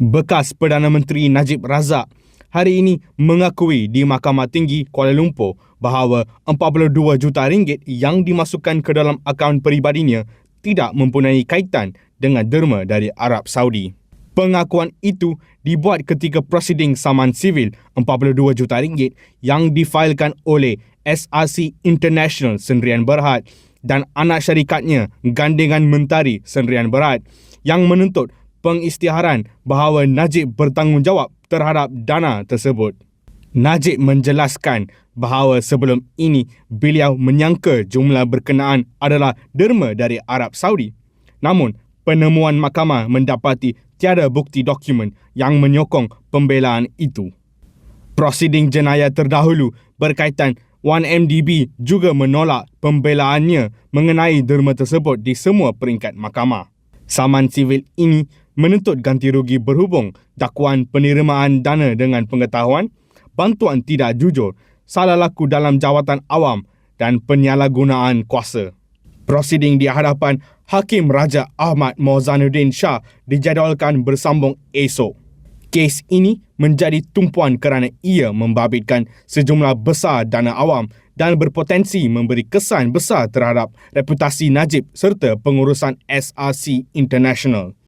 Bekas Perdana Menteri Najib Razak hari ini mengakui di Mahkamah Tinggi Kuala Lumpur bahawa 42 juta ringgit yang dimasukkan ke dalam akaun peribadinya tidak mempunyai kaitan dengan derma dari Arab Saudi. Pengakuan itu dibuat ketika prosiding saman sivil 42 juta ringgit yang difailkan oleh SRC International Sendirian Berhad dan anak syarikatnya Gandengan Mentari Sendirian Berhad yang menuntut pengisytiharan bahawa Najib bertanggungjawab terhadap dana tersebut. Najib menjelaskan bahawa sebelum ini beliau menyangka jumlah berkenaan adalah derma dari Arab Saudi. Namun, penemuan mahkamah mendapati tiada bukti dokumen yang menyokong pembelaan itu. Prosiding jenayah terdahulu berkaitan 1MDB juga menolak pembelaannya mengenai derma tersebut di semua peringkat mahkamah. Saman sivil ini menuntut ganti rugi berhubung dakwaan penerimaan dana dengan pengetahuan, bantuan tidak jujur, salah laku dalam jawatan awam dan penyalahgunaan kuasa. Prosiding di hadapan Hakim Raja Ahmad Mozanuddin Shah dijadualkan bersambung esok. Kes ini menjadi tumpuan kerana ia membabitkan sejumlah besar dana awam dan berpotensi memberi kesan besar terhadap reputasi Najib serta pengurusan SRC International.